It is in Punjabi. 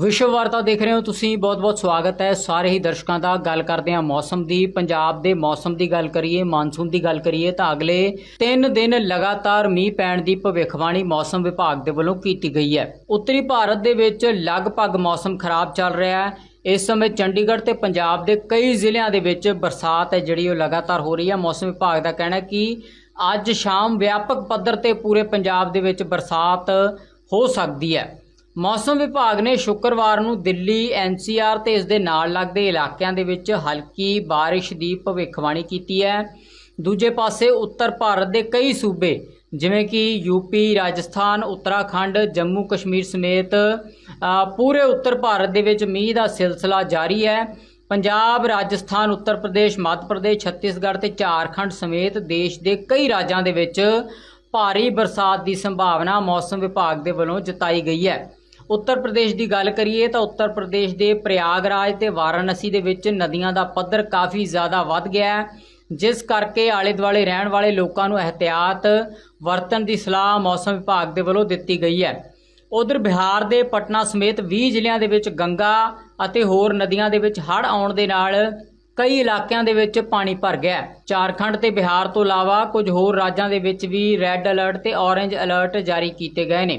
ਵਿਸ਼ਵ ਵਾਰਤਾ ਦੇਖ ਰਹੇ ਹੋ ਤੁਸੀਂ। ਬਹੁਤ-ਬਹੁਤ ਸਵਾਗਤ ਹੈ। ਸਾਰੇ ਹੀ ਦਰਸ਼ਕਾਂ ਦਾ ਗੱਲ ਕਰਦੇ ਹਾਂ ਮੌਸਮ ਦੀ। ਪੰਜਾਬ ਦੇ ਮੌਸਮ ਦੀ ਗੱਲ ਕਰੀਏ, ਮਾਨਸੂਨ ਦੀ ਗੱਲ ਕਰੀਏ ਤਾਂ ਅਗਲੇ 3 ਦਿਨ ਲਗਾਤਾਰ ਮੀਂਹ ਪੈਣ ਦੀ ਭਵਿੱਖਬਾਣੀ ਮੌਸਮ ਵਿਭਾਗ ਦੇ ਵੱਲੋਂ ਕੀਤੀ ਗਈ ਹੈ। ਉੱਤਰੀ ਭਾਰਤ ਦੇ ਵਿੱਚ ਲਗਭਗ ਮੌਸਮ ਖਰਾਬ ਚੱਲ ਰਿਹਾ ਹੈ। ਇਸ ਸਮੇਂ ਚੰਡੀਗੜ੍ਹ ਤੇ ਪੰਜਾਬ ਦੇ ਕਈ ਜ਼ਿਲ੍ਹਿਆਂ ਦੇ ਵਿੱਚ ਬਰਸਾਤ ਹੈ ਜਿਹੜੀ ਉਹ ਲਗਾਤਾਰ ਹੋ ਰਹੀ ਹੈ। ਮੌਸਮ ਵਿਭਾਗ ਦਾ ਕਹਿਣਾ ਹੈ ਕਿ ਅੱਜ ਸ਼ਾਮ ਵਿਆਪਕ ਪੱਧਰ ਤੇ ਪੂਰੇ ਪੰਜਾਬ ਦੇ ਵਿੱਚ ਬਰਸਾਤ ਹੋ ਸਕਦੀ ਹੈ। ਮੌਸਮ ਵਿਭਾਗ ਨੇ ਸ਼ੁੱਕਰਵਾਰ ਨੂੰ ਦਿੱਲੀ, ਐਨਸੀਆਰ ਤੇ ਇਸ ਦੇ ਨਾਲ ਲੱਗਦੇ ਇਲਾਕਿਆਂ ਦੇ ਵਿੱਚ ਹਲਕੀ ਬਾਰਿਸ਼ ਦੀ ਭਵਿੱਖਬਾਣੀ ਕੀਤੀ ਹੈ। ਦੂਜੇ ਪਾਸੇ ਉੱਤਰ ਭਾਰਤ ਦੇ ਕਈ ਸੂਬੇ, ਜਿਵੇਂ ਕਿ ਯੂਪੀ ਰਾਜਸਥਾਨ, ਉੱਤਰਾਖੰਡ, ਜੰਮੂ ਕਸ਼ਮੀਰ ਸਮੇਤ ਪੂਰੇ ਉੱਤਰ ਭਾਰਤ ਦੇ ਵਿੱਚ ਮੀਂਹ ਦਾ ਸਿਲਸਿਲਾ ਜਾਰੀ ਹੈ। ਪੰਜਾਬ, ਰਾਜਸਥਾਨ, ਉੱਤਰ ਪ੍ਰਦੇਸ਼, ਮੱਧ ਪ੍ਰਦੇਸ਼, ਛੱਤੀਸਗੜ੍ਹ ਤੇ ਝਾਰਖੰਡ ਸਮੇਤ ਦੇਸ਼ ਦੇ ਕਈ ਰਾਜਾਂ ਦੇ ਵਿੱਚ ਭਾਰੀ ਬਰਸਾਤ ਦੀ ਸੰਭਾਵਨਾ ਮੌਸਮ ਵਿਭਾਗ ਦੇ ਵੱਲੋਂ ਜਤਾਈ ਗਈ ਹੈ। ਉੱਤਰ ਪ੍ਰਦੇਸ਼ ਦੀ ਗੱਲ ਕਰੀਏ ਤਾਂ ਉੱਤਰ ਪ੍ਰਦੇਸ਼ ਦੇ ਪ੍ਰਯਾਗਰਾਜ ਤੇ ਵਾਰਾਣਸੀ ਦੇ ਵਿੱਚ ਨਦੀਆਂ ਦਾ ਪੱਧਰ ਕਾਫੀ ਜ਼ਿਆਦਾ ਵੱਧ ਗਿਆ ਹੈ, ਜਿਸ ਕਰਕੇ ਆਲੇ ਦੁਆਲੇ ਰਹਿਣ ਵਾਲੇ ਲੋਕਾਂ ਨੂੰ ਇਹਤਿਆਤ ਵਰਤਣ ਦੀ ਸਲਾਹ ਮੌਸਮ ਵਿਭਾਗ ਦੇ ਵੱਲੋਂ ਦਿੱਤੀ ਗਈ ਹੈ। ਉਧਰ ਬਿਹਾਰ ਦੇ ਪਟਨਾ ਸਮੇਤ 20 ਜ਼ਿਲ੍ਹਿਆਂ ਦੇ ਵਿੱਚ ਗੰਗਾ ਅਤੇ ਹੋਰ ਨਦੀਆਂ ਦੇ ਵਿੱਚ ਹੜ੍ਹ ਆਉਣ ਦੇ ਨਾਲ ਕਈ ਇਲਾਕਿਆਂ ਦੇ ਵਿੱਚ ਪਾਣੀ ਭਰ ਗਿਆ ਝਾਰਖੰਡ ਤੇ ਬਿਹਾਰ ਤੋਂ ਇਲਾਵਾ ਕੁਝ ਹੋਰ ਰਾਜਾਂ ਦੇ ਵਿੱਚ ਵੀ ਰੈੱਡ ਅਲਰਟ ਤੇ ਔਰੇਂਜ ਅਲਰਟ ਜਾਰੀ ਕੀਤੇ ਗਏ ਨੇ।